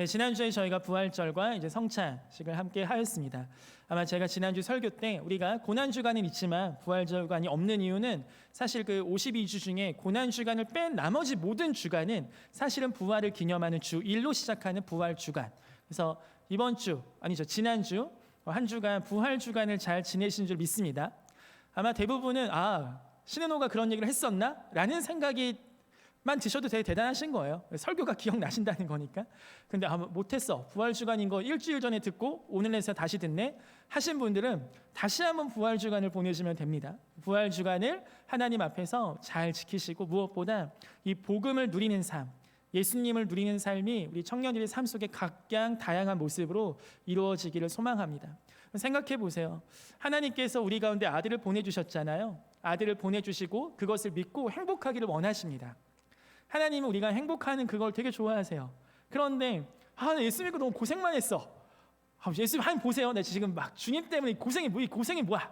네, 지난주에 저희가 부활절과 이제 성찬식을 함께 하였습니다. 아마 제가 지난주 설교 때 우리가 고난 주간은 있지만 부활 주간이 없는 이유는 사실 그 52주 중에 고난 주간을 뺀 나머지 모든 주간은 사실은 부활을 기념하는 주 일로 시작하는 부활 주간. 그래서 이번 주 아니죠 지난주 한 주간 부활 주간을 잘 지내신 줄 믿습니다. 아마 대부분은 아 신은호가 그런 얘기를 했었나 라는 생각이 만 드셔도 되게 대단하신 거예요. 설교가 기억나신다는 거니까. 근데 아마 못했어. 부활 주간인 거 일주일 전에 듣고 오늘에서 다시 듣네 하신 분들은 다시 한번 부활 주간을 보내시면 됩니다. 부활 주간을 하나님 앞에서 잘 지키시고 무엇보다 이 복음을 누리는 삶, 예수님을 누리는 삶이 우리 청년들의 삶 속에 각양 다양한 모습으로 이루어지기를 소망합니다. 생각해 보세요. 하나님께서 우리 가운데 아들을 보내주셨잖아요. 아들을 보내주시고 그것을 믿고 행복하기를 원하십니다. 하나님은 우리가 행복하는 그걸 되게 좋아하세요. 그런데 아, 나 예수 믿고 너무 고생만 했어. 아, 예수 하나님 보세요. 나 지금 막 주님 때문에 고생이 뭐 이 고생이 뭐야?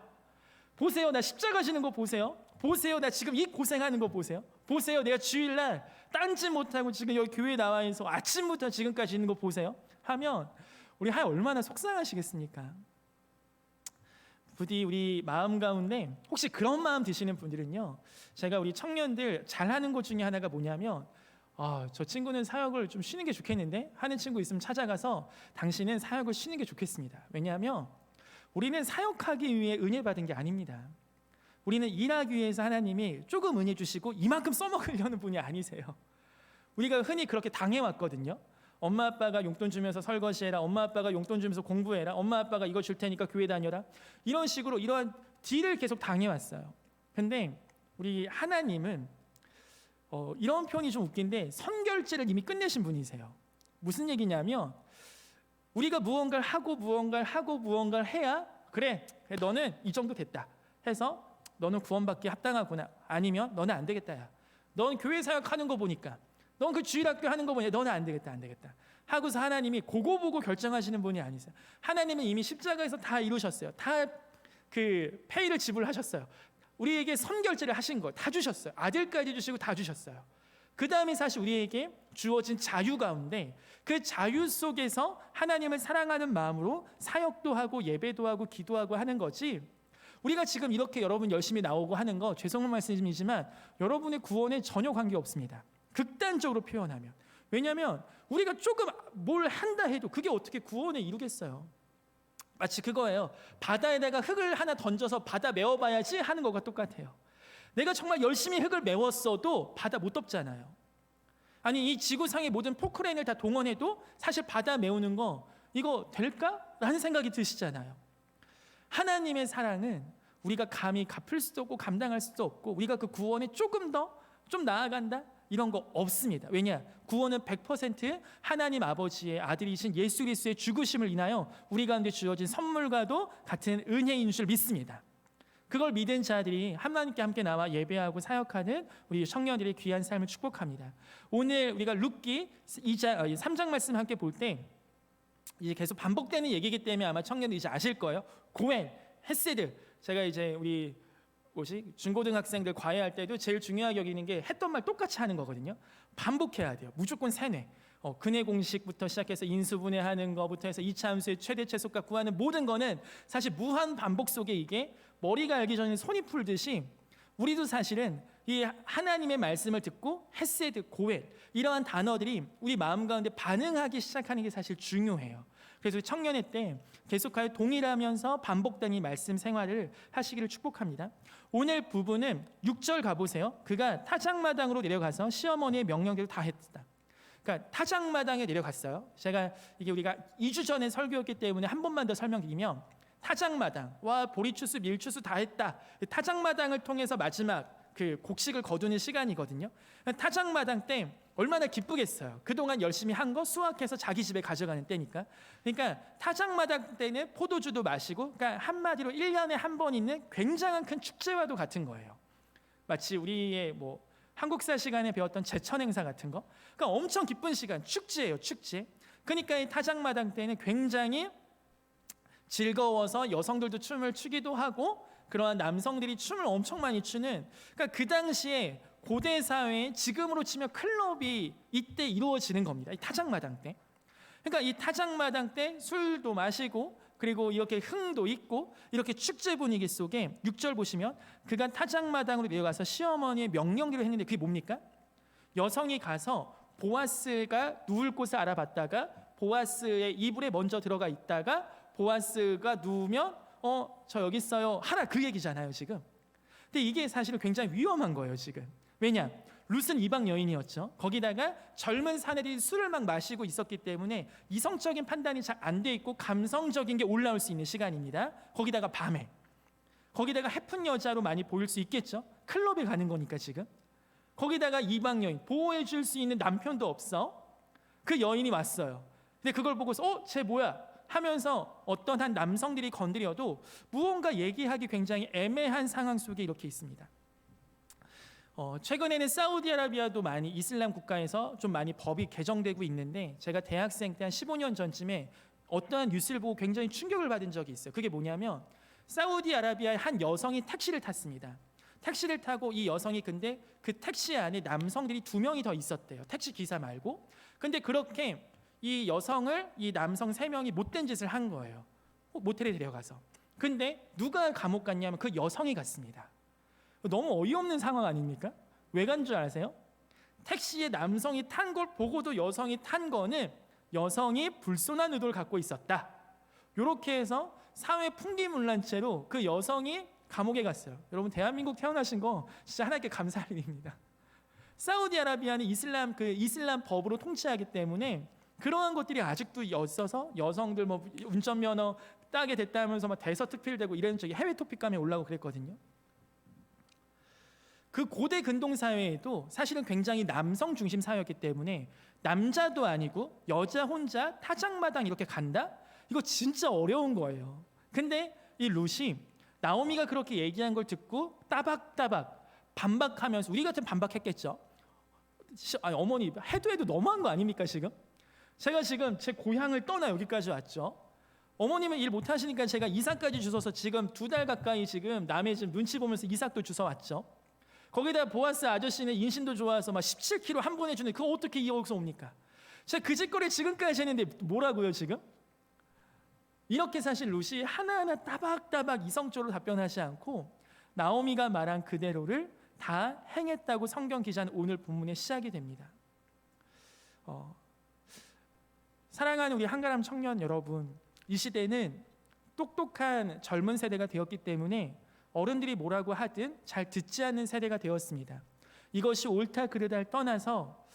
보세요. 나 십자가 지는 거 보세요. 보세요. 나 지금 이 고생하는 거 보세요. 보세요. 내가 주일날 딴짓 못하고 지금 여기 교회에 나와 있어 아침부터 지금까지 있는 거 보세요. 하면 우리 하나님 얼마나 속상하시겠습니까? 부디 우리 마음 가운데 혹시 그런 마음 드시는 분들은요. 제가 우리 청년들 잘하는 것 중에 하나가 뭐냐면 아, 저 친구는 사역을 좀 쉬는 게 좋겠는데 하는 친구 있으면 찾아가서 당신은 사역을 쉬는 게 좋겠습니다. 왜냐하면 우리는 사역하기 위해 은혜 받은 게 아닙니다. 우리는 일하기 위해서 하나님이 조금 은혜 주시고 이만큼 써먹으려는 분이 아니세요. 우리가 흔히 그렇게 당해왔거든요. 엄마 아빠가 용돈 주면서 설거지해라. 엄마 아빠가 용돈 주면서 공부해라. 엄마 아빠가 이거 줄 테니까 교회 다녀라. 이런 식으로 이러한 딜을 계속 당해왔어요. 근데 우리 하나님은 어, 이런 표현이 좀 웃긴데 선결제를 이미 끝내신 분이세요. 무슨 얘기냐면 우리가 무언가를 하고 무언가를 하고 무언가를 해야 그래, 너는 이 정도 됐다 해서 너는 구원받기 합당하구나 아니면 너는 안 되겠다야. 넌 교회 사역하는 거 보니까 넌 그 주일학교 하는 거 보니 너는 안 되겠다 안 되겠다 하고서 하나님이 고거 보고 결정하시는 분이 아니세요. 하나님은 이미 십자가에서 다 이루셨어요. 다 그 페이를 지불하셨어요. 우리에게 선결제를 하신 거 다 주셨어요. 아들까지 주시고 다 주셨어요. 그 다음에 사실 우리에게 주어진 자유 가운데 그 자유 속에서 하나님을 사랑하는 마음으로 사역도 하고 예배도 하고 기도하고 하는 거지. 우리가 지금 이렇게 여러분 열심히 나오고 하는 거 죄송한 말씀이지만 여러분의 구원에 전혀 관계 없습니다. 극단적으로 표현하면 왜냐하면 우리가 조금 뭘 한다 해도 그게 어떻게 구원에 이루겠어요. 마치 그거예요. 바다에다가 흙을 하나 던져서 바다 메워봐야지 하는 것과 똑같아요. 내가 정말 열심히 흙을 메웠어도 바다 못 덮잖아요. 아니 이 지구상의 모든 포크레인을 다 동원해도 사실 바다 메우는 거 이거 될까? 라는 생각이 드시잖아요. 하나님의 사랑은 우리가 감히 갚을 수도 없고 감당할 수도 없고 우리가 그 구원에 조금 더 좀 나아간다 이런 거 없습니다. 왜냐? 구원은 100% 하나님 아버지의 아들이신 예수 그리스도의 죽으심을 인하여 우리 가운데 주어진 선물과도 같은 은혜인 줄 믿습니다. 그걸 믿은 자들이 하나님께 함께 나와 예배하고 사역하는 우리 청년들의 귀한 삶을 축복합니다. 오늘 우리가 룻기 2장 3장 말씀 함께 볼 때 이제 계속 반복되는 얘기이기 때문에 아마 청년들 이제 아실 거예요. 고엔, 헤세드. 제가 이제 우리 뭐지 중고등학생들 과외할 때도 제일 중요하게 여기는 게 했던 말 똑같이 하는 거거든요. 반복해야 돼요. 무조건 세뇌. 어, 근해 공식부터 시작해서 인수분해 하는 것부터 해서 이차 함수의 최대 최소값 구하는 모든 거는 사실 무한 반복 속에 이게 머리가 알기 전에 손이 풀듯이 우리도 사실은 이 하나님의 말씀을 듣고 헤세드, 고엘 이러한 단어들이 우리 마음 가운데 반응하기 시작하는 게 사실 중요해요. 그래서 청년회 때 계속하여 동일하면서 반복되는 이 말씀 생활을 하시기를 축복합니다. 오늘 부분은 6절 가보세요. 그가 타작마당으로 내려가서 시어머니의 명령대로 다 했다. 그러니까 타작마당에 내려갔어요. 제가 이게 우리가 2주 전에 설교였기 때문에 한 번만 더 설명드리면 타작마당 와 보리추수 밀추수 다 했다. 타작마당을 통해서 마지막 그 곡식을 거두는 시간이거든요. 타작마당 때 얼마나 기쁘겠어요. 그동안 열심히 한 거 수확해서 자기 집에 가져가는 때니까. 그러니까 타작마당 때는 포도주도 마시고 그러니까 한마디로 1년에 한 번 있는 굉장한 큰 축제와도 같은 거예요. 마치 우리의 뭐 한국사 시간에 배웠던 제천 행사 같은 거. 그러니까 엄청 기쁜 시간, 축제예요, 축제. 그러니까 이 타작마당 때는 굉장히 즐거워서 여성들도 춤을 추기도 하고 그러한 남성들이 춤을 엄청 많이 추는 그러니까 그 당시에 고대 사회에 지금으로 치면 클럽이 이때 이루어지는 겁니다. 이 타작마당 때. 그러니까 이 타작마당 때 술도 마시고 그리고 이렇게 흥도 있고 이렇게 축제 분위기 속에 6절 보시면 그가 타작마당으로 내려가서 시어머니의 명령대로 했는데 그게 뭡니까? 여성이 가서 보아스가 누울 곳을 알아봤다가 보아스의 이불에 먼저 들어가 있다가 보아스가 누우면 어 저 여기 있어요 하라 그 얘기잖아요 지금. 근데 이게 사실은 굉장히 위험한 거예요 지금. 왜냐? 룻은 이방 여인이었죠. 거기다가 젊은 사내들이 술을 막 마시고 있었기 때문에 이성적인 판단이 잘 안 돼 있고 감성적인 게 올라올 수 있는 시간입니다. 거기다가 밤에 거기다가 해픈 여자로 많이 보일 수 있겠죠. 클럽에 가는 거니까 지금. 거기다가 이방 여인 보호해 줄 수 있는 남편도 없어. 그 여인이 왔어요. 근데 그걸 보고서 어 쟤 뭐야 하면서 어떤 한 남성들이 건드려도 무언가 얘기하기 굉장히 애매한 상황 속에 이렇게 있습니다. 어, 최근에는 사우디아라비아도 많이 이슬람 국가에서 좀 많이 법이 개정되고 있는데 제가 대학생 때 한 15년 전쯤에 어떠한 뉴스를 보고 굉장히 충격을 받은 적이 있어요. 그게 뭐냐면 사우디아라비아의 한 여성이 택시를 탔습니다. 택시를 타고 이 여성이 근데 그 택시 안에 남성들이 두 명이 더 있었대요. 택시 기사 말고. 근데 그렇게 이 여성을 이 남성 세 명이 못된 짓을 한 거예요. 모텔에 데려가서. 근데 누가 감옥 갔냐면 그 여성이 갔습니다. 너무 어이없는 상황 아닙니까? 왜 간 줄 아세요? 택시에 남성이 탄 걸 보고도 여성이 탄 거는 여성이 불손한 의도를 갖고 있었다. 이렇게 해서 사회 풍기문란죄로 그 여성이 감옥에 갔어요. 여러분 대한민국 태어나신 거 진짜 하나님께 감사할 일입니다. 사우디아라비아는 이슬람 그 이슬람 법으로 통치하기 때문에 그러한 것들이 아직도 있어서 여성들 뭐 운전면허 따게 됐다면서 막 대서특필되고 이런 적이 해외 토픽감에 올라오고 그랬거든요. 그 고대 근동 사회에도 사실은 굉장히 남성 중심 사회였기 때문에 남자도 아니고 여자 혼자 타작마당 이렇게 간다? 이거 진짜 어려운 거예요. 근데 이 룻이 나오미가 그렇게 얘기한 걸 듣고 따박따박 반박하면서 우리 같은 반박했겠죠. 시- 아니, 어머니 해도 해도 너무한 거 아닙니까 지금? 제가 지금 제 고향을 떠나 여기까지 왔죠. 어머님은 일 못하시니까 제가 이삭까지 주워서 지금 두 달 가까이 지금 남의 집 눈치 보면서 이삭도 주워 왔죠. 거기다 보아스 아저씨는 인신도 좋아서 막 17kg 한 번에 주는 그거 어떻게 이어서 옵니까? 제가 그 짓거리 지금까지 했는데 뭐라고요 지금? 이렇게 사실 룻이 하나하나 따박따박 이성적으로 답변하지 않고 나오미가 말한 그대로를 다 행했다고 성경 기자는 오늘 본문의 시작이 됩니다. 어, 사랑하는 우리 한가람 청년 여러분, 이 시대는 똑똑한 젊은 세대가 되었기 때문에 어른들이 뭐라고 하든 잘 듣지 않는 세대가 되었습니다. 이것이 옳다 그르다를 떠나서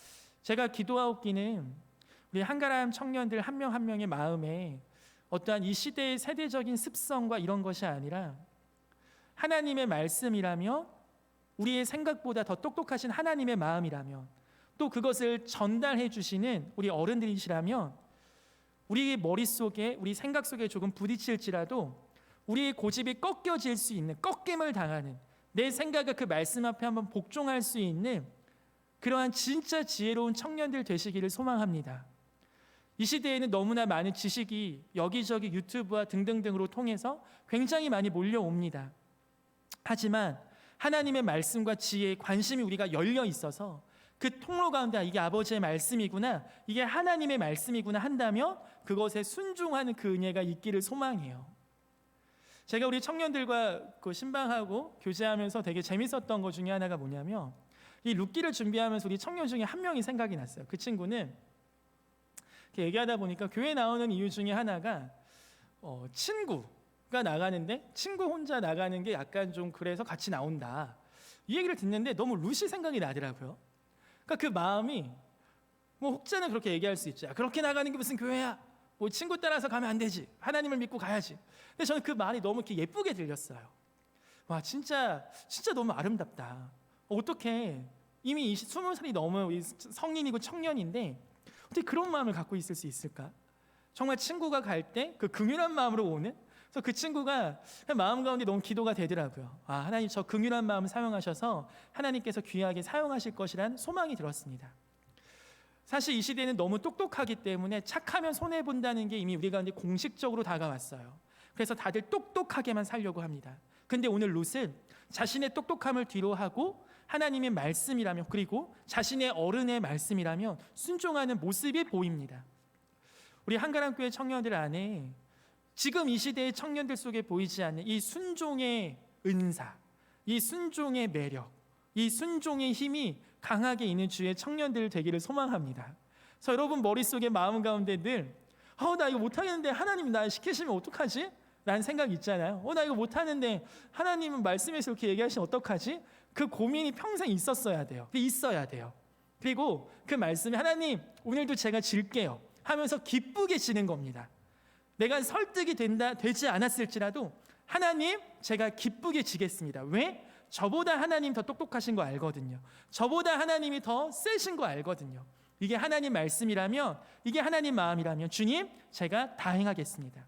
제가 기도하옵기는 우리 한가람 청년들 한 명 한 명의 마음에 어떠한 이 시대의 세대적인 습성과 이런 것이 아니라 하나님의 말씀이라며 우리의 생각보다 더 똑똑하신 하나님의 마음이라면 또 그것을 전달해 주시는 우리 어른들이시라면 우리 머릿속에 우리 생각 속에 조금 부딪힐지라도 우리의 고집이 꺾여질 수 있는 꺾임을 당하는 내 생각과 그 말씀 앞에 한번 복종할 수 있는 그러한 진짜 지혜로운 청년들 되시기를 소망합니다. 이 시대에는 너무나 많은 지식이 여기저기 유튜브와 등등등으로 통해서 굉장히 많이 몰려옵니다. 하지만 하나님의 말씀과 지혜에 관심이 우리가 열려 있어서 그 통로 가운데 아, 이게 아버지의 말씀이구나, 이게 하나님의 말씀이구나 한다면 그것에 순종하는 그 은혜가 있기를 소망해요. 제가 우리 청년들과 그 신방하고 교제하면서 되게 재밌었던 것 중에 하나가 뭐냐면 이 룻기를 준비하면서 우리 청년 중에 한 명이 생각이 났어요. 그 친구는 이렇게 얘기하다 보니까 교회 나오는 이유 중에 하나가 어, 친구가 나가는데 친구 혼자 나가는 게 약간 좀 그래서 같이 나온다. 이 얘기를 듣는데 너무 룻이 생각이 나더라고요. 그러니까 그 마음이 뭐 혹자는 그렇게 얘기할 수 있죠. 야, 그렇게 나가는 게 무슨 교회야? 뭐 친구 따라서 가면 안 되지. 하나님을 믿고 가야지. 근데 저는 그 말이 너무 이렇게 예쁘게 들렸어요. 와 진짜 진짜 너무 아름답다. 어떻게 이미 20, 20살이 넘은 성인이고 청년인데 어떻게 그런 마음을 갖고 있을 수 있을까? 정말 친구가 갈 때 그 긍휼한 마음으로 오는 그래서 그 친구가 마음 가운데 너무 기도가 되더라고요. 아 하나님 저 긍휼한 마음 사용하셔서 하나님께서 귀하게 사용하실 것이란 소망이 들었습니다. 사실 이 시대는 너무 똑똑하기 때문에 착하면 손해 본다는 게 이미 우리 가운데 공식적으로 다가왔어요. 그래서 다들 똑똑하게만 살려고 합니다. 근데 오늘 룻은 자신의 똑똑함을 뒤로 하고 하나님의 말씀이라면 그리고 자신의 어른의 말씀이라면 순종하는 모습이 보입니다. 우리 한가람 교회 청년들 안에 지금 이 시대의 청년들 속에 보이지 않는 이 순종의 은사, 이 순종의 매력, 이 순종의 힘이 강하게 있는 주의 청년들 되기를 소망합니다. 그래서 여러분 머릿속에 마음 가운데 늘 어, 나 이거 못하겠는데 하나님 나 시키시면 어떡하지? 라는 생각 있잖아요. 어, 나 이거 못하는데 하나님은 말씀에서 이렇게 얘기하시면 어떡하지? 그 고민이 평생 있었어야 돼요. 있어야 돼요. 그리고 그 말씀이 하나님 오늘도 제가 질게요 하면서 기쁘게 지는 겁니다. 내가 설득이 된다 되지 않았을지라도 하나님 제가 기쁘게 지겠습니다. 왜? 저보다 하나님 더 똑똑하신 거 알거든요. 저보다 하나님이 더 세신 거 알거든요. 이게 하나님 말씀이라면 이게 하나님 마음이라면 주님 제가 다 행하겠습니다.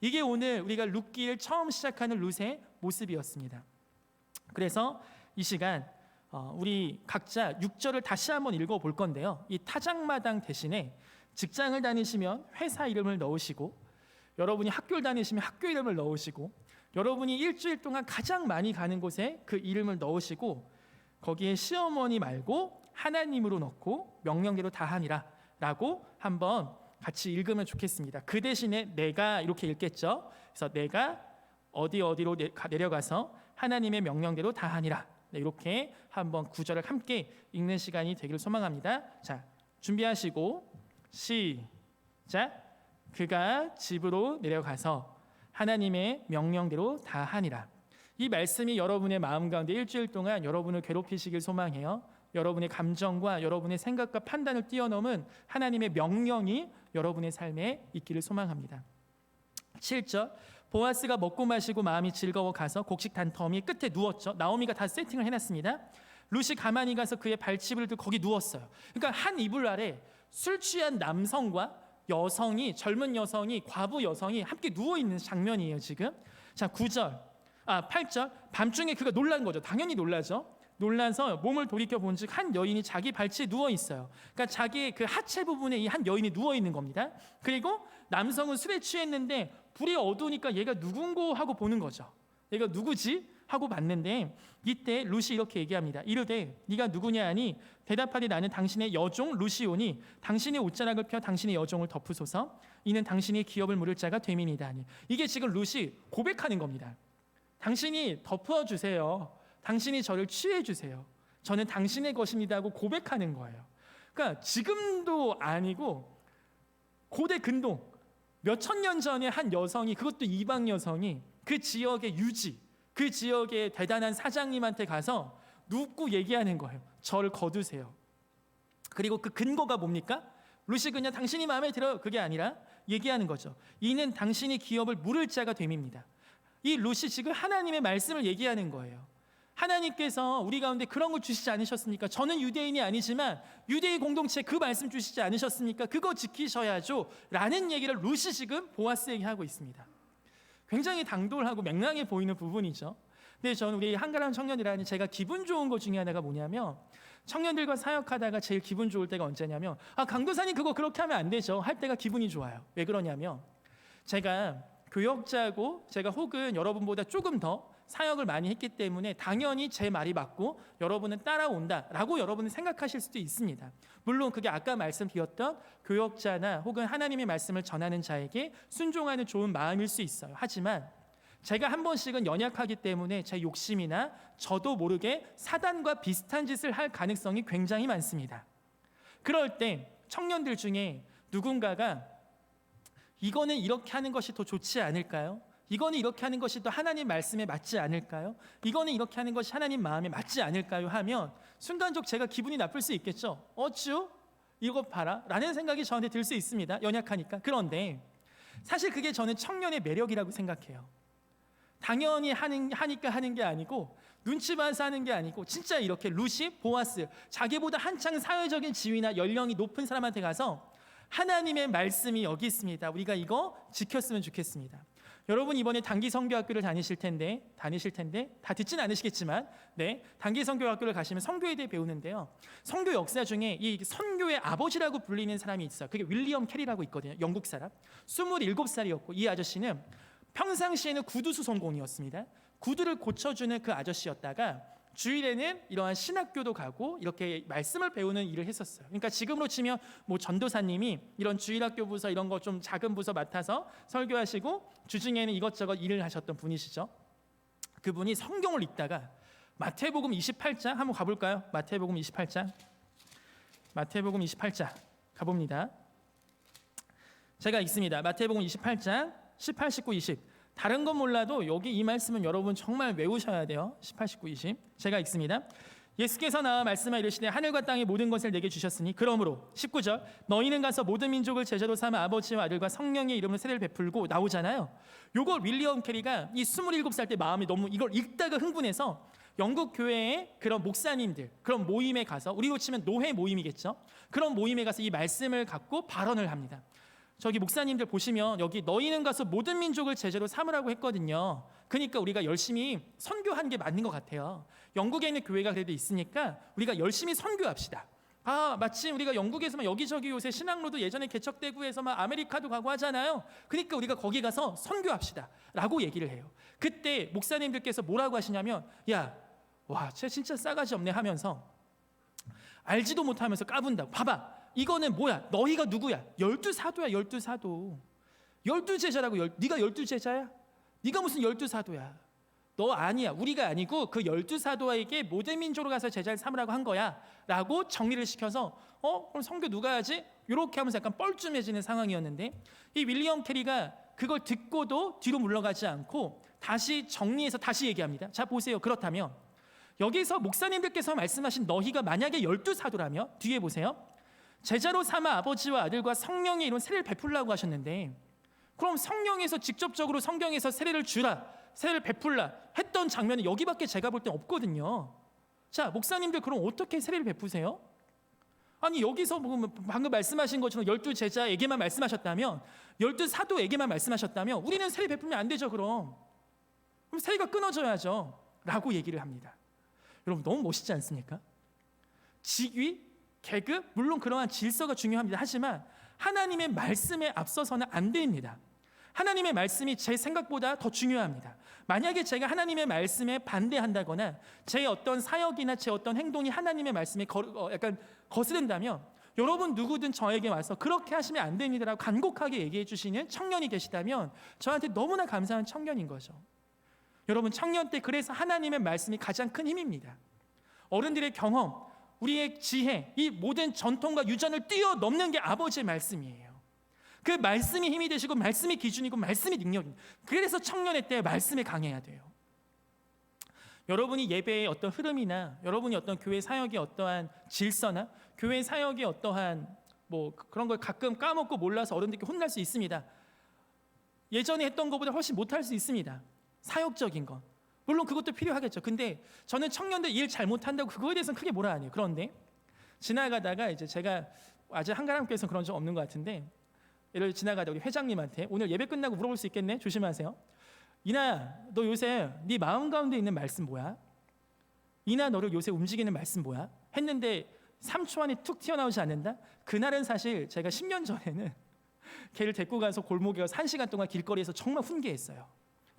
이게 오늘 우리가 룻기를 처음 시작하는 룻의 모습이었습니다. 그래서 이 시간 어, 우리 각자 6절을 다시 한번 읽어 볼 건데요. 이 타작마당 대신에 직장을 다니시면 회사 이름을 넣으시고 여러분이 학교를 다니시면 학교 이름을 넣으시고 여러분이 일주일 동안 가장 많이 가는 곳에 그 이름을 넣으시고 거기에 시어머니 말고 하나님으로 넣고 명령대로 다 하니라 라고 한번 같이 읽으면 좋겠습니다. 그 대신에 내가 이렇게 읽겠죠. 그래서 내가 어디 어디로 내려가서 하나님의 명령대로 다 하니라. 네, 이렇게 한번 구절을 함께 읽는 시간이 되기를 소망합니다. 자, 준비하시고 시작. 그가 집으로 내려가서 하나님의 명령대로 다 하니라. 이 말씀이 여러분의 마음 가운데 일주일 동안 여러분을 괴롭히시길 소망해요. 여러분의 감정과 여러분의 생각과 판단을 뛰어넘은 하나님의 명령이 여러분의 삶에 있기를 소망합니다. 7절 보아스가 먹고 마시고 마음이 즐거워 가서 곡식 단터미 끝에 누웠죠. 나오미가 다 세팅을 해놨습니다. 루시 가만히 가서 그의 발치부를 들고 거기 누웠어요. 그러니까 한 이불 아래 술 취한 남성과 여성이 젊은 여성이 과부 여성이 함께 누워 있는 장면이에요 지금. 자 9절 아 8절 밤중에 그가 놀란 거죠. 당연히 놀라죠. 놀라서 몸을 돌이켜 본즉 한 여인이 자기 발치에 누워 있어요. 그러니까 자기의 그 하체 부분에 이 한 여인이 누워 있는 겁니다. 그리고 남성은 술에 취했는데 불이 어두우니까 얘가 누군고 하고 보는 거죠. 얘가 누구지? 하고 봤는데 이때 루시 이렇게 얘기합니다. 이르되 네가 누구냐 하니 대답하되 나는 당신의 여종 루시오니 당신의 옷자락을 펴 당신의 여종을 덮으소서 이는 당신이 기업을 물을 자가 되민이다 하니 이게 지금 루시 고백하는 겁니다. 당신이 덮어 주세요. 당신이 저를 취해 주세요. 저는 당신의 것입니다 하고 고백하는 거예요. 그러니까 지금도 아니고 고대 근동 몇천 년 전에 한 여성이 그것도 이방 여성이 그 지역의 유지 그 지역의 대단한 사장님한테 가서 눕고 얘기하는 거예요. 저를 거두세요. 그리고 그 근거가 뭡니까? 루시 그냥 당신이 마음에 들어요. 그게 아니라 얘기하는 거죠. 이는 당신이 기업을 물을 자가 됨입니다. 이 루시 지금 하나님의 말씀을 얘기하는 거예요. 하나님께서 우리 가운데 그런 걸 주시지 않으셨습니까? 저는 유대인이 아니지만 유대인 공동체 그 말씀 주시지 않으셨습니까? 그거 지키셔야죠. 라는 얘기를 루시 지금 보아스에게 하고 있습니다. 굉장히 당돌하고 맹랑해 보이는 부분이죠. 근데 저는 우리 한가람 청년이라니 제가 기분 좋은 것 중에 하나가 뭐냐면 청년들과 사역하다가 제일 기분 좋을 때가 언제냐면 아 강도사님 그거 그렇게 하면 안 되죠 할 때가 기분이 좋아요 왜 그러냐면 제가 교역자고 제가 혹은 여러분보다 조금 더 사역을 많이 했기 때문에 당연히 제 말이 맞고 여러분은 따라온다라고 여러분은 생각하실 수도 있습니다. 물론 그게 아까 말씀드렸던 교역자나 혹은 하나님의 말씀을 전하는 자에게 순종하는 좋은 마음일 수 있어요. 하지만 제가 한 번씩은 연약하기 때문에 제 욕심이나 저도 모르게 사단과 비슷한 짓을 할 가능성이 굉장히 많습니다. 그럴 때 청년들 중에 누군가가 이거는 이렇게 하는 것이 더 좋지 않을까요? 이거는 이렇게 하는 것이 또 하나님 말씀에 맞지 않을까요? 이거는 이렇게 하는 것이 하나님 마음에 맞지 않을까요? 하면 순간적 제가 기분이 나쁠 수 있겠죠. 어쭈? 이거 봐라. 라는 생각이 저한테 들 수 있습니다. 연약하니까. 그런데 사실 그게 저는 청년의 매력이라고 생각해요. 당연히 하는, 하니까 하는 게 아니고 눈치 봐서 하는 게 아니고 진짜 이렇게 루시, 보아스 자기보다 한창 사회적인 지위나 연령이 높은 사람한테 가서 하나님의 말씀이 여기 있습니다. 우리가 이거 지켰으면 좋겠습니다. 여러분 이번에 단기 선교학교를 다니실 텐데 다니실 텐데 다 듣진 않으시겠지만 네 단기 선교학교를 가시면 선교에 대해 배우는데요. 선교 역사 중에 이 선교의 아버지라고 불리는 사람이 있어요. 그게 윌리엄 캐리라고 있거든요. 영국 사람. 27살이었고 이 아저씨는 평상시에는 구두 수선공이었습니다. 구두를 고쳐주는 그 아저씨였다가 주일에는 이러한 신학교도 가고 이렇게 말씀을 배우는 일을 했었어요. 그러니까 지금으로 치면 뭐 전도사님이 이런 주일학교 부서 이런 거 좀 작은 부서 맡아서 설교하시고 주중에는 이것저것 일을 하셨던 분이시죠. 그분이 성경을 읽다가 마태복음 28장 한번 가볼까요? 마태복음 28장 마태복음 28장 가봅니다. 제가 읽습니다. 마태복음 28장 18, 19, 20. 다른 건 몰라도 여기 이 말씀은 여러분 정말 외우셔야 돼요. 18, 19, 20. 제가 읽습니다. 예수께서 나와 말씀하 이르시되 하늘과 땅의 모든 것을 내게 주셨으니 그러므로 19절 너희는 가서 모든 민족을 제자로 삼아 아버지와 아들과 성령의 이름으로 세례를 베풀고 나오잖아요. 요걸 윌리엄 캐리가 이 27살 때 마음이 너무 이걸 읽다가 흥분해서 영국 교회의 그런 목사님들 그런 모임에 가서 우리로 치면 노회 모임이겠죠. 그런 모임에 가서 이 말씀을 갖고 발언을 합니다. 저기 목사님들 보시면 여기 너희는 가서 모든 민족을 제자로 삼으라고 했거든요. 그러니까 우리가 열심히 선교한 게 맞는 것 같아요. 영국에 있는 교회가 그래도 있으니까 우리가 열심히 선교합시다. 아 마침 우리가 영국에서만 여기저기 요새 신학로도 예전에 개척되고 해서 막 아메리카도 가고 하잖아요. 그러니까 우리가 거기 가서 선교합시다 라고 얘기를 해요. 그때 목사님들께서 뭐라고 하시냐면 야 와, 쟤 진짜 싸가지 없네 하면서 알지도 못하면서 까분다. 봐봐. 이거는 뭐야? 너희가 누구야? 열두 사도야, 열두 사도. 열두 제자라고 열, 네가 열두 제자야? 네가 무슨 열두 사도야? 너 아니야. 우리가 아니고 그 열두 사도에게 모든 민족으로 가서 제자를 삼으라고 한 거야라고 정리를 시켜서 어, 그럼 성교 누가 하지? 이렇게 하면서 약간 뻘쭘해지는 상황이었는데 이 윌리엄 캐리가 그걸 듣고도 뒤로 물러가지 않고 다시 정리해서 다시 얘기합니다. 자 보세요. 그렇다면 여기서 목사님들께서 말씀하신 너희가 만약에 열두 사도라면 뒤에 보세요. 제자로 삼아 아버지와 아들과 성령의 이런 세례를 베풀라고 하셨는데 그럼 성령에서 직접적으로 성경에서 세례를 주라 세례를 베풀라 했던 장면은 여기밖에 제가 볼땐 없거든요. 자 목사님들 그럼 어떻게 세례를 베푸세요? 아니 여기서 뭐 방금 말씀하신 것처럼 열두 제자에게만 말씀하셨다면 열두 사도에게만 말씀하셨다면 우리는 세례 베풀면 안 되죠 그럼 그럼 세례가 끊어져야죠 라고 얘기를 합니다 여러분 너무 멋있지 않습니까? 직위, 계급 물론 그러한 질서가 중요합니다 하지만 하나님의 말씀에 앞서서는 안 됩니다 하나님의 말씀이 제 생각보다 더 중요합니다. 만약에 제가 하나님의 말씀에 반대한다거나 제 어떤 사역이나 제 어떤 행동이 하나님의 말씀에 거, 어, 약간 거스른다면 여러분 누구든 저에게 와서 그렇게 하시면 안 됩니다라고 간곡하게 얘기해 주시는 청년이 계시다면 저한테 너무나 감사한 청년인 거죠. 여러분 청년 때 그래서 하나님의 말씀이 가장 큰 힘입니다. 어른들의 경험, 우리의 지혜, 이 모든 전통과 유전을 뛰어넘는 게 아버지의 말씀이에요. 그 말씀이 힘이 되시고 말씀이 기준이고 말씀이 능력입니다. 그래서 청년의 때 말씀에 강해야 돼요. 여러분이 예배의 어떤 흐름이나 여러분이 어떤 교회 사역의 어떠한 질서나 교회 사역의 어떠한 뭐 그런 걸 가끔 까먹고 몰라서 어른들께 혼날 수 있습니다. 예전에 했던 것보다 훨씬 못할 수 있습니다. 사역적인 건 물론 그것도 필요하겠죠. 근데 저는 청년들 일 잘 못한다고 그거에 대해서는 크게 뭐라 안 해요. 그런데 지나가다가 이제 제가 아직 한가람교에서 그런 적 없는 것 같은데 예를 지나가다 우리 회장님한테 오늘 예배 끝나고 물어볼 수 있겠네 조심하세요. 이나 너 요새 네 마음 가운데 있는 말씀 뭐야? 이나 너를 요새 움직이는 말씀 뭐야? 했는데 3초 안에 툭 튀어나오지 않는다? 그날은 사실 제가 10년 전에는 걔를 데리고 가서 골목에 가서 1시간 동안 길거리에서 정말 훈계했어요.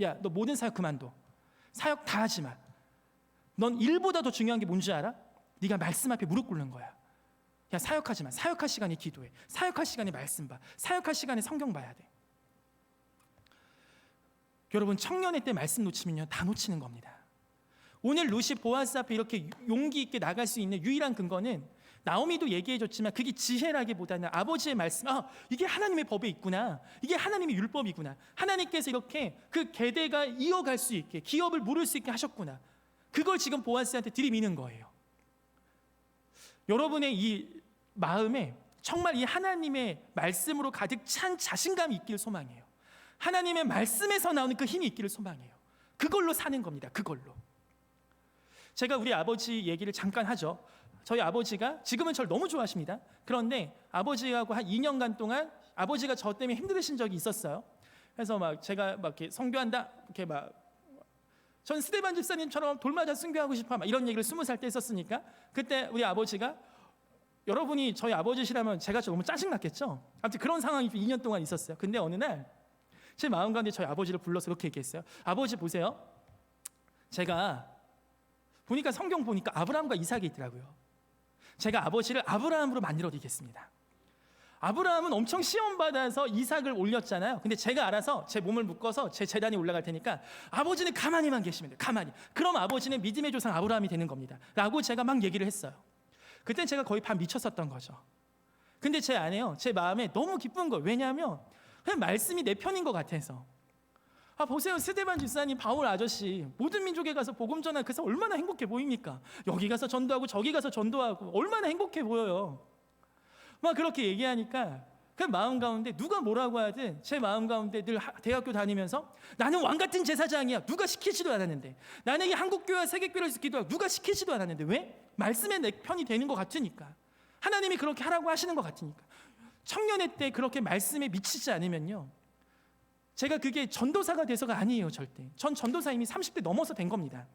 야, 너 모든 사역 그만둬. 사역 다 하지 마. 넌 일보다 더 중요한 게 뭔지 알아? 네가 말씀 앞에 무릎 꿇는 거야. 야 사역하지 마. 사역할 시간에 기도해. 사역할 시간에 말씀 봐. 사역할 시간에 성경 봐야 돼. 여러분 청년의 때 말씀 놓치면요 다 놓치는 겁니다. 오늘 루시 보아스 앞에 이렇게 용기 있게 나갈 수 있는 유일한 근거는 나오미도 얘기해 줬지만 그게 지혜라기보다는 아버지의 말씀, 아 이게 하나님의 법에 있구나, 이게 하나님의 율법이구나, 하나님께서 이렇게 그 계대가 이어갈 수 있게 기업을 물을 수 있게 하셨구나. 그걸 지금 보아스한테 들이미는 거예요. 여러분의 이 마음에 정말 이 하나님의 말씀으로 가득 찬 자신감이 있기를 소망해요. 하나님의 말씀에서 나오는 그 힘이 있기를 소망해요. 그걸로 사는 겁니다. 그걸로. 제가 우리 아버지 얘기를 잠깐 하죠. 저희 아버지가 지금은 저를 너무 좋아하십니다. 그런데 아버지하고 한 2년간 동안 아버지가 저 때문에 힘들으신 적이 있었어요. 그래서 막 제가 막 이렇게 성교한다 이렇게 막 전 스테반 집사님처럼 돌맞아 순교하고 싶어 막 이런 얘기를 스무 살 때 했었으니까 그때 우리 아버지가 여러분이 저희 아버지시라면 제가 너무 짜증 났겠죠. 아무튼 그런 상황이 2년 동안 있었어요. 근데 어느 날 제 마음 가운데 저희 아버지를 불러서 이렇게 얘기했어요. 아버지 보세요. 제가 보니까 성경 보니까 아브라함과 이삭이 있더라고요. 제가 아버지를 아브라함으로 만들어 드리겠습니다. 아브라함은 엄청 시험 받아서 이삭을 올렸잖아요. 근데 제가 알아서 제 몸을 묶어서 제 재단이 올라갈 테니까 아버지는 가만히만 계시면 돼요. 가만히. 그럼 아버지는 믿음의 조상 아브라함이 되는 겁니다. 라고 제가 막 얘기를 했어요. 그때 제가 거의 반 미쳤었던 거죠. 근데 제 안에요. 제 마음에 너무 기쁜 거예요. 왜냐하면 그냥 말씀이 내 편인 것 같아서. 아 보세요. 스데반 집사님 바울 아저씨. 모든 민족에 가서 복음 전하 그래서 얼마나 행복해 보입니까? 여기 가서 전도하고 저기 가서 전도하고 얼마나 행복해 보여요. 막 그렇게 얘기하니까 그 마음 가운데 누가 뭐라고 하든 제 마음 가운데 늘 하- 대학교 다니면서 나는 왕 같은 제사장이야. 누가 시키지도 않았는데. 나는 이 한국교회와 세계교회에서 기도하고 누가 시키지도 않았는데. 왜? 말씀에 내 편이 되는 것 같으니까. 하나님이 그렇게 하라고 하시는 것 같으니까. 청년의 때 그렇게 말씀에 미치지 않으면요 제가 그게 전도사가 돼서가 아니에요 절대 전 전도사 이미 30대 넘어서 된 겁니다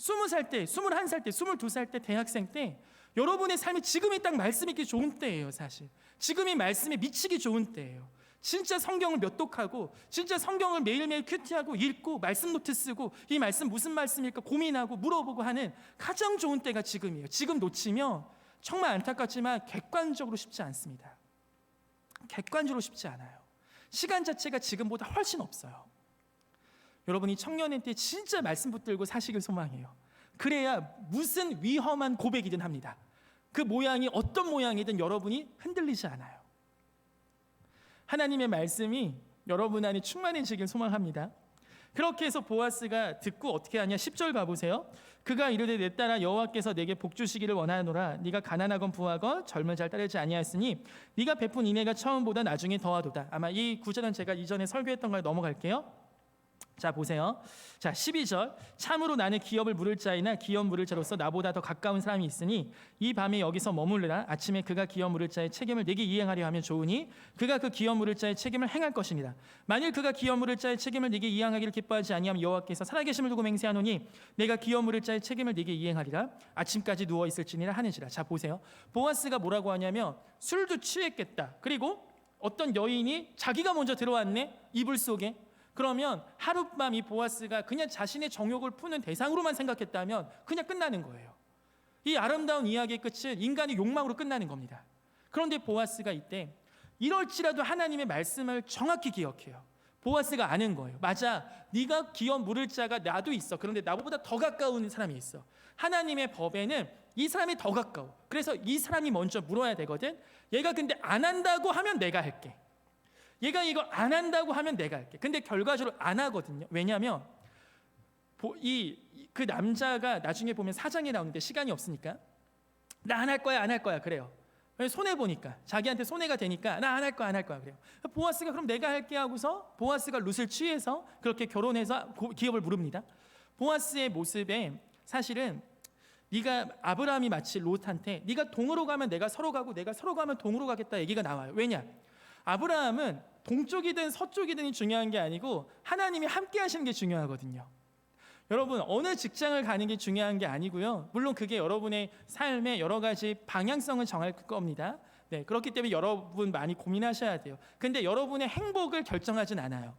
20살 때, 21살 때, 22살 때, 대학생 때 여러분의 삶이 지금이 딱 말씀 있기 좋은 때예요, 사실. 지금이 말씀에 미치기 좋은 때예요. 진짜 성경을 몇 독하고 진짜 성경을 매일매일 큐티하고 읽고 말씀 노트 쓰고 이 말씀 무슨 말씀일까 고민하고 물어보고 하는 가장 좋은 때가 지금이에요. 지금 놓치면 정말 안타깝지만 객관적으로 쉽지 않습니다. 객관적으로 쉽지 않아요. 시간 자체가 지금보다 훨씬 없어요. 여러분이 청년의 때 진짜 말씀 붙들고 사시길 소망해요. 그래야 무슨 위험한 고백이든 합니다. 그 모양이 어떤 모양이든 여러분이 흔들리지 않아요. 하나님의 말씀이 여러분 안에 충만해지길 소망합니다. 그렇게 해서 보아스가 듣고 어떻게 하냐 10절 가보세요. 그가 이르되 내 딸아 여호와께서 내게 복 주시기를 원하노라 네가 가난하건 부하건 젊은 잘 따르지 아니하였으니 네가 베푼 인애가 처음보다 나중에 더하도다. 아마 이 구절은 제가 이전에 설교했던 거에 넘어갈게요. 자 보세요. 자 12절. 참으로 나는 기업을 물을 자이나 기업 물을 자로서 나보다 더 가까운 사람이 있으니 이 밤에 여기서 머물르라. 아침에 그가 기업 물을 자의 책임을 내게 이행하려 하면 좋으니 그가 그 기업 물을 자의 책임을 행할 것이니라 만일 그가 기업 물을 자의 책임을 내게 이행하기를 기뻐하지 아니하면 여호와께서 살아계심을 두고 맹세하노니 내가 기업 물을 자의 책임을 내게 이행하리라. 아침까지 누워 있을지니라 하는지라. 자 보세요. 보아스가 뭐라고 하냐면 술도 취했겠다. 그리고 어떤 여인이 자기가 먼저 들어왔네. 이불 속에 그러면 하룻밤 이 보아스가 그냥 자신의 정욕을 푸는 대상으로만 생각했다면 그냥 끝나는 거예요. 이 아름다운 이야기의 끝은 인간의 욕망으로 끝나는 겁니다. 그런데 보아스가 이때 이럴지라도 하나님의 말씀을 정확히 기억해요. 보아스가 아는 거예요. 맞아. 네가 기업 물을 자가 나도 있어. 그런데 나보다 더 가까운 사람이 있어. 하나님의 법에는 이 사람이 더 가까워. 그래서 이 사람이 먼저 물어야 되거든. 얘가 근데 안 한다고 하면 내가 할게. 얘가 이거 안 한다고 하면 내가 할게. 근데 결과적으로 안 하거든요. 왜냐하면 이 그 남자가 나중에 보면 사장에 나오는데 시간이 없으니까 나 안 할 거야 안 할 거야 그래요. 손해 보니까 자기한테 손해가 되니까 나 안 할 거야 안 할 거야 그래요. 보아스가 그럼 내가 할게 하고서 보아스가 룻을 취해서 그렇게 결혼해서 고- 기업을 부릅니다. 보아스의 모습에 사실은 네가 아브라함이 마치 롯한테 네가 동으로 가면 내가 서로 가고 내가 서로 가면 동으로 가겠다 얘기가 나와요. 왜냐? 아브라함은 동쪽이든 서쪽이든이 중요한 게 아니고 하나님이 함께 하시는 게 중요하거든요. 여러분 어느 직장을 가는 게 중요한 게 아니고요. 물론 그게 여러분의 삶의 여러 가지 방향성을 정할 겁니다. 네, 그렇기 때문에 여러분 많이 고민하셔야 돼요. 근데 여러분의 행복을 결정하진 않아요.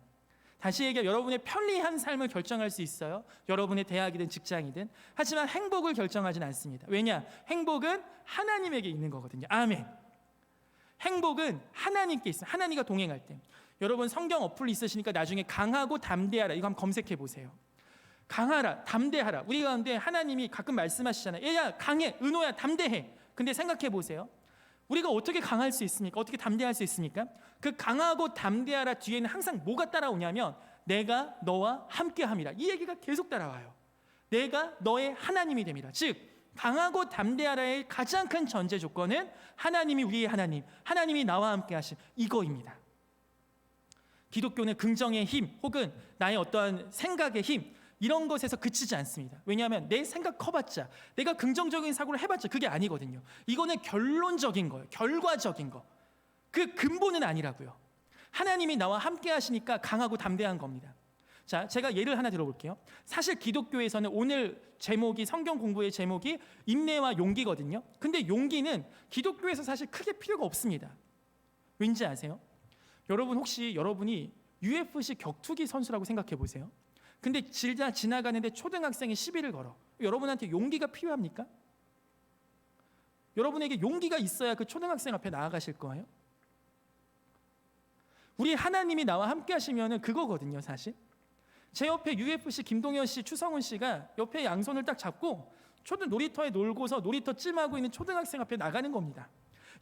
다시 얘기해 여러분의 편리한 삶을 결정할 수 있어요. 여러분의 대학이든 직장이든. 하지만 행복을 결정하진 않습니다. 왜냐? 행복은 하나님에게 있는 거거든요. 아멘. 행복은 하나님께 있어요. 하나님과 동행할 때. 여러분 성경 어플 있으시니까 나중에 강하고 담대하라 이거 한번 검색해 보세요. 강하라, 담대하라. 우리 가운데 하나님이 가끔 말씀하시잖아요. 얘야 강해, 은호야 담대해. 근데 생각해 보세요. 우리가 어떻게 강할 수 있습니까? 어떻게 담대할 수 있습니까? 그 강하고 담대하라 뒤에는 항상 뭐가 따라오냐면 내가 너와 함께함이라. 이 얘기가 계속 따라와요. 내가 너의 하나님이 됩니다. 즉 강하고 담대하라의 가장 큰 전제 조건은 하나님이 우리의 하나님, 하나님이 나와 함께 하신 이거입니다. 기독교는 긍정의 힘 혹은 나의 어떠한 생각의 힘 이런 것에서 그치지 않습니다. 왜냐하면 내 생각 커봤자 내가 긍정적인 사고를 해봤자 그게 아니거든요. 이거는 결론적인 거예요. 결과적인 거. 그 근본은 아니라고요. 하나님이 나와 함께 하시니까 강하고 담대한 겁니다. 자, 제가 예를 하나 들어볼게요. 사실 기독교에서는 오늘 제목이 성경 공부의 제목이 인내와 용기거든요. 근데 용기는 기독교에서 사실 크게 필요가 없습니다. 왠지 아세요? 여러분 혹시 여러분이 UFC 격투기 선수라고 생각해 보세요. 근데 질자 지나가는데 초등학생이 시비를 걸어. 여러분한테 용기가 필요합니까? 여러분에게 용기가 있어야 그 초등학생 앞에 나아가실 거예요. 우리 하나님이 나와 함께 하시면은 그거거든요, 사실. 제 옆에 UFC 김동현 씨, 추성훈 씨가 옆에 양손을 딱 잡고 초등 놀이터에 놀고서 놀이터 찜하고 있는 초등학생 앞에 나가는 겁니다.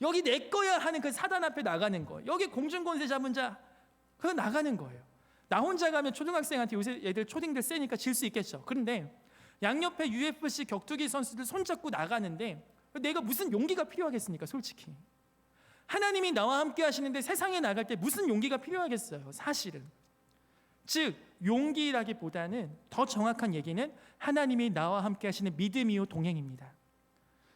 여기 내 거야 하는 그 사단 앞에 나가는 거예요. 여기 공중권세 잡은 자, 그 나가는 거예요. 나 혼자 가면 초등학생한테 요새 애들 초딩들 세니까 질 수 있겠죠. 그런데 양옆에 UFC 격투기 선수들 손잡고 나가는데 내가 무슨 용기가 필요하겠습니까, 솔직히. 하나님이 나와 함께 하시는데 세상에 나갈 때 무슨 용기가 필요하겠어요, 사실은. 즉, 용기라기보다는 더 정확한 얘기는 하나님이 나와 함께 하시는 믿음이요 동행입니다.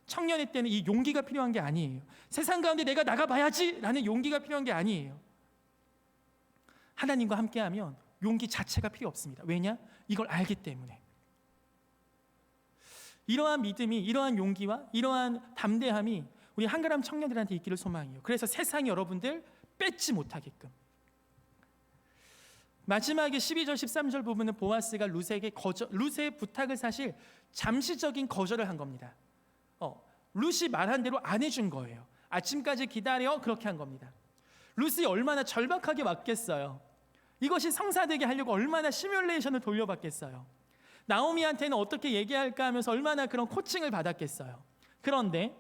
청년의 때는 이 용기가 필요한 게 아니에요. 세상 가운데 내가 나가봐야지라는 용기가 필요한 게 아니에요. 하나님과 함께하면 용기 자체가 필요 없습니다. 왜냐? 이걸 알기 때문에. 이러한 믿음이, 이러한 용기와 이러한 담대함이 우리 한가람 청년들한테 있기를 소망해요. 그래서 세상이 여러분들 뺏지 못하게끔. 마지막에 12절 13절 부분은 보아스가 루세에게 거절, 루세의 부탁을 사실 잠시적인 거절을 한 겁니다. 어, 루시 말한 대로 안 해준 거예요. 아침까지 기다려 그렇게 한 겁니다. 루시 얼마나 절박하게 왔겠어요. 이것이 성사되게 하려고 얼마나 시뮬레이션을 돌려봤겠어요. 나오미한테는 어떻게 얘기할까 하면서 얼마나 그런 코칭을 받았겠어요. 그런데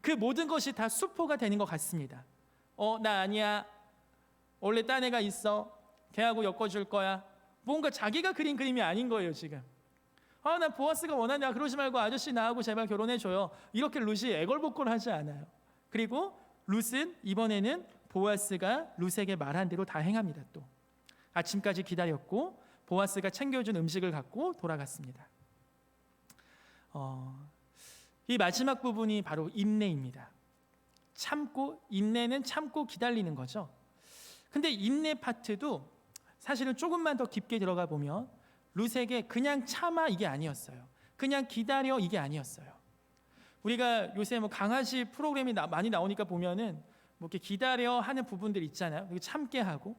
그 모든 것이 다 수포가 되는 것 같습니다. 어, 나 아니야. 원래 딴 애가 있어. 걔하고 엮어줄 거야. 뭔가 자기가 그린 그림이 아닌 거예요, 지금. 아, 나 보아스가 원하냐. 그러지 말고 아저씨 나하고 제발 결혼해줘요. 이렇게 루시 애걸복걸 하지 않아요. 그리고 룻은 이번에는 보아스가 룻에게 말한 대로 다 행합니다, 또. 아침까지 기다렸고 보아스가 챙겨준 음식을 갖고 돌아갔습니다. 어, 이 마지막 부분이 바로 인내입니다. 참고 인내는 참고 기다리는 거죠. 근데 인내 파트도 사실은 조금만 더 깊게 들어가 보면 룻에게 그냥 참아 이게 아니었어요. 그냥 기다려 이게 아니었어요. 우리가 요새 뭐 강아지 프로그램이 나, 많이 나오니까 보면은 뭐 이렇게 기다려 하는 부분들 있잖아요. 참게 하고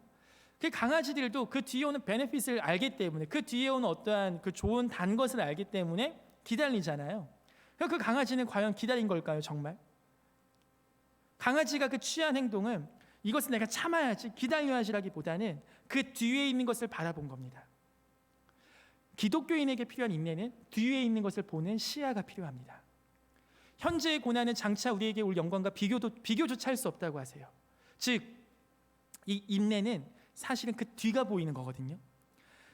그 강아지들도 그 뒤에 오는 베네핏을 알기 때문에 그 뒤에 오는 어떠한 그 좋은 단 것을 알기 때문에 기다리잖아요. 그 강아지는 과연 기다린 걸까요, 정말? 강아지가 그 취한 행동은 이것을 내가 참아야지, 기다려야지라기보다는 그 뒤에 있는 것을 바라본 겁니다. 기독교인에게 필요한 인내는 뒤에 있는 것을 보는 시야가 필요합니다. 현재의 고난은 장차 우리에게 올 영광과 비교도 비교조차 할 수 없다고 하세요. 즉, 이 인내는 사실은 그 뒤가 보이는 거거든요.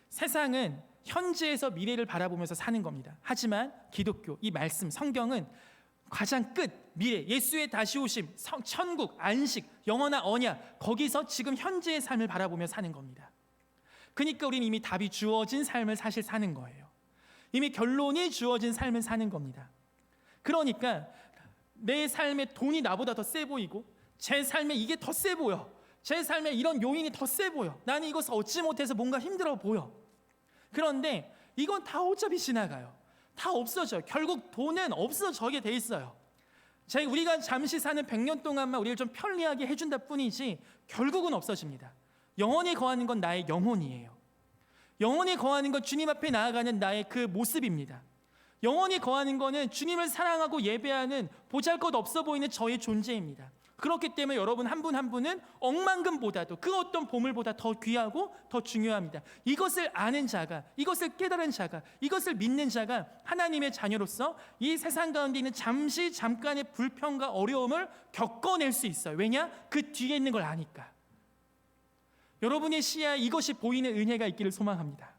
세상은 현재에서 미래를 바라보면서 사는 겁니다. 하지만 기독교, 이 말씀, 성경은 가장 끝, 미래, 예수의 다시 오심, 성, 천국, 안식, 영원한 언약, 거기서 지금 현재의 삶을 바라보며 사는 겁니다. 그러니까 우리는 이미 답이 주어진 삶을 사실 사는 거예요. 이미 결론이 주어진 삶을 사는 겁니다. 그러니까 내 삶에 돈이 나보다 더 세 보이고 제 삶에 이게 더 세 보여. 제 삶에 이런 요인이 더 세 보여. 나는 이것을 얻지 못해서 뭔가 힘들어 보여. 그런데 이건 다 어차피 지나가요. 다 없어져. 결국 돈은 없어져게 돼 있어요. 제 우리가 잠시 사는 100년 동안만 우리를 좀 편리하게 해준다 뿐이지 결국은 없어집니다. 영원히 거하는 건 나의 영혼이에요. 영원히 거하는 건 주님 앞에 나아가는 나의 그 모습입니다. 영원히 거하는 거는 주님을 사랑하고 예배하는 보잘것 없어 보이는 저의 존재입니다. 그렇기 때문에 여러분 한분한 분은 억만금보다도 그 어떤 보물보다 더 귀하고 더 중요합니다. 이것을 아는 자가, 이것을 깨달은 자가, 이것을 믿는 자가 하나님의 자녀로서 이 세상 가운데 있는 잠시 잠깐의 불평과 어려움을 겪어낼 수 있어요. 왜냐? 그 뒤에 있는 걸 아니까. 여러분의 시야에 이것이 보이는 은혜가 있기를 소망합니다.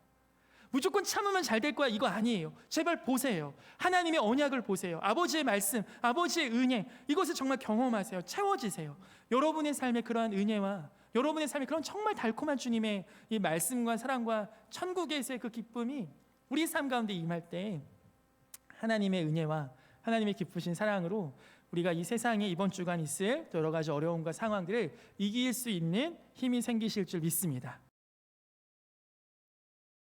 무조건 참으면 잘 될 거야 이거 아니에요. 제발 보세요. 하나님의 언약을 보세요. 아버지의 말씀, 아버지의 은혜 이것을 정말 경험하세요. 채워지세요. 여러분의 삶에 그러한 은혜와 여러분의 삶에 그런 정말 달콤한 주님의 이 말씀과 사랑과 천국에서의 그 기쁨이 우리 삶 가운데 임할 때 하나님의 은혜와 하나님의 기쁘신 사랑으로 우리가 이 세상에 이번 주간 있을 여러 가지 어려움과 상황들을 이길 수 있는 힘이 생기실 줄 믿습니다.